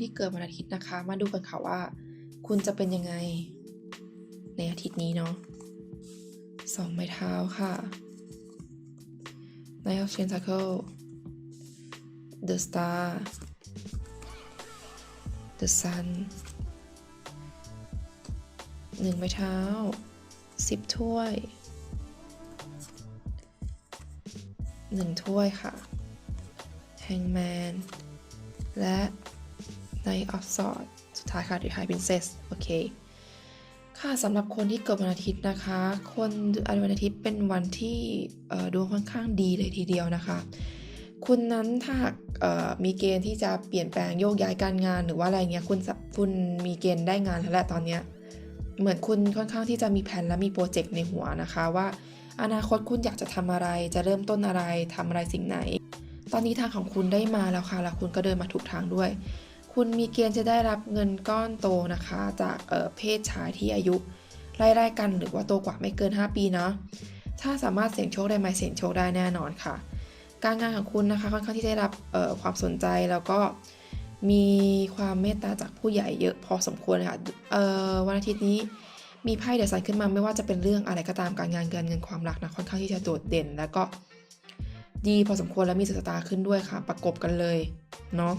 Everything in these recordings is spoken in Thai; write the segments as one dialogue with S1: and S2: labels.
S1: ที่เกิดวันอาทิตย์นะคะ มาดูกันค่ะว่า คุณจะเป็นยังไง ในอาทิตย์นี้เนาะสองไม้เท้าค่ะ Knight of Pentacle The Star The Sun หนึ่งไม้เท้าสิบถ้วยหนึ่งถ้วยค่ะ Hangman และ Knight of Swords สุดท้ายค่ะ The High Princess โอเค ค่ะสำหรับคนที่เกิดวันอาทิตย์นะคะ คนวันอาทิตย์เป็นวันที่ดวงค่อนข้างดีเลยทีเดียวนะคะ คุณนั้นถ้ามีเกณฑ์ที่จะเปลี่ยนแปลงโยกย้ายการงานหรือว่าอะไรเงี้ยคุณคุณมีเกณฑ์ได้งานแล้วแหละตอนเนี้ยเหมือนคุณค่อนข้างที่จะมีแผนและมีโปรเจกต์ในหัวนะคะว่า อนาคตคุณอยากจะทำอะไรจะเริ่มต้นอะไรทำอะไรสิ่งไหน ตอนนี้ทางของคุณได้มาแล้วค่ะแล้วคุณก็เดินมาถูกทางด้วย คุณมีเกณฑ์จะได้รับเงินก้อนโตนะคะ จากเเพศชายที่อายุไล่ๆกันหรือว่าโตกว่าไม่เกิน 5 ปีเนาะถ้าสามารถเสี่ยงโชคได้ไหมเสี่ยงโชคได้แน่นอนค่ะ การงานของคุณนะคะค่อนข้างที่ได้รับความสนใจแล้วก็มีความเมตตาจากผู้ใหญ่เยอะพอสมควรค่ะเออวันอาทิตย์นี้มีไพ่เดอะซันขึ้นมาไม่ว่าจะเป็นเรื่องอะไรก็ตามการงานการเงินความรักนะค่อนข้างที่จะโดดเด่น แล้วก็ดีพอสมควรแล้วมีสตาร์ขึ้นด้วยค่ะ ประกบกันเลยเนาะ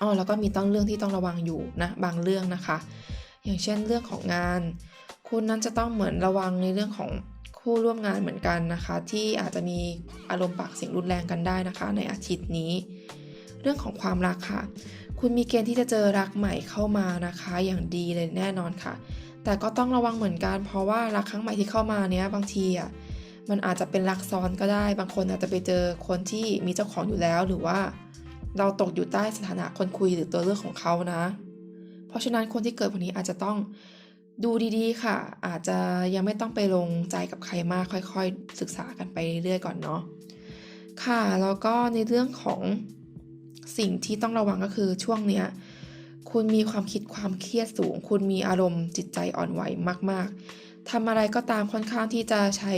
S1: อ๋อแล้วก็มีต้องเรื่องที่ต้องระวังอยู่นะบางเรื่องนะคะ อย่างเช่นเรื่องของงาน คุณนั้นจะต้องเหมือนระวังในเรื่องของคู่ร่วมงานเหมือนกันนะคะ ที่อาจจะมีอารมณ์ปากเสียงรุนแรงกันได้นะคะ ในอาทิตย์นี้ เรื่องของความรักค่ะ คุณมีเกณฑ์ที่จะเจอรักใหม่เข้ามานะคะ อย่างดีเลยแน่นอนค่ะ แต่ก็ต้องระวังเหมือนกัน เพราะว่ารักครั้งใหม่ที่เข้ามาเนี้ยบางทีอะมันอาจจะเป็นรักซ้อนก็ได้ บางคนอาจจะไปเจอคนที่มีเจ้าของอยู่แล้วหรือว่า เราตกอยู่ใต้สถานะคนคุยหรือตัวเลือกของเขานะ เพราะฉะนั้นคนที่เกิดวันนี้อาจจะต้องดูดีๆ ค่ะ อาจจะยังไม่ต้องไปลงใจกับใครมากค่อยๆ ศึกษากันไปเรื่อยๆก่อนเนาะค่ะแล้วก็ในเรื่องของสิ่งที่ต้องระวังก็คือช่วงเนี้ยคุณมีความคิดความเครียดสูง คุณมีอารมณ์จิตใจอ่อนไหวมาก ๆทำอะไรก็ตามค่อนข้างที่จะใช้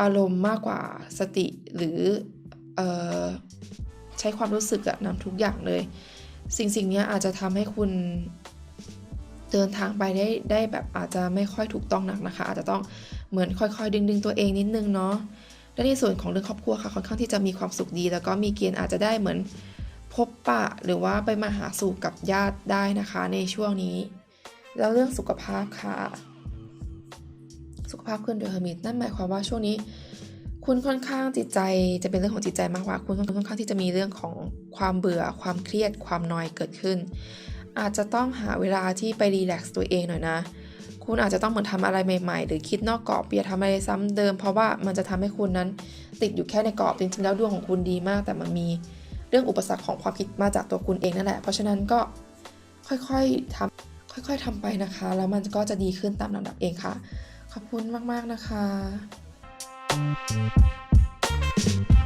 S1: อารมณ์มากกว่าสติหรือเอ่อ ใช้ความรู้สึกอะนำทุกอย่างเลย สิ่งสิ่งนี้อาจจะทำให้คุณเดินทางไปได้ได้แบบอาจจะไม่ค่อยถูกต้องนักนะคะ อาจจะต้องเหมือนค่อยๆ ดึงดึงตัวเองนิดนึงเนาะและในส่วนของเรื่องครอบครัวค่ะค่อนข้างที่จะมีความสุขดี แล้วก็มีเกณฑ์อาจจะได้เหมือนพบปะหรือว่าไปมาหาสู่กับญาติได้นะคะในช่วงนี้ แล้วเรื่องสุขภาพค่ะ สุขภาพขึ้นโดยเฮอร์มิตนั่นหมายความว่าช่วงนี้ คุณค่อนข้างจิตใจจะเป็นเรื่องของจิตใจมากกว่า คุณค่อนข้างที่จะมีเรื่องของความเบื่อ ความเครียด ความนอยเกิดขึ้น อาจจะต้องหาเวลาที่ไปรีแลกซ์ตัวเองหน่อยนะ คุณอาจจะต้องเหมือนทำอะไรใหม่ ๆ หรือคิดนอกกรอบอย่าทำอะไรซ้ำเดิม เพราะว่ามันจะทำให้คุณนั้นติดอยู่แค่ในกรอบจริงๆแล้วดวงของคุณดีมาก แต่มันมีเรื่องอุปสรรคของความคิดมาจากตัวคุณเองนั่นแหละ เพราะฉะนั้นก็ค่อยๆทำค่อยๆทำไปนะคะ แล้วมันก็จะดีขึ้นตามลำดับเองค่ะ ขอบคุณมากๆนะคะ Thank you.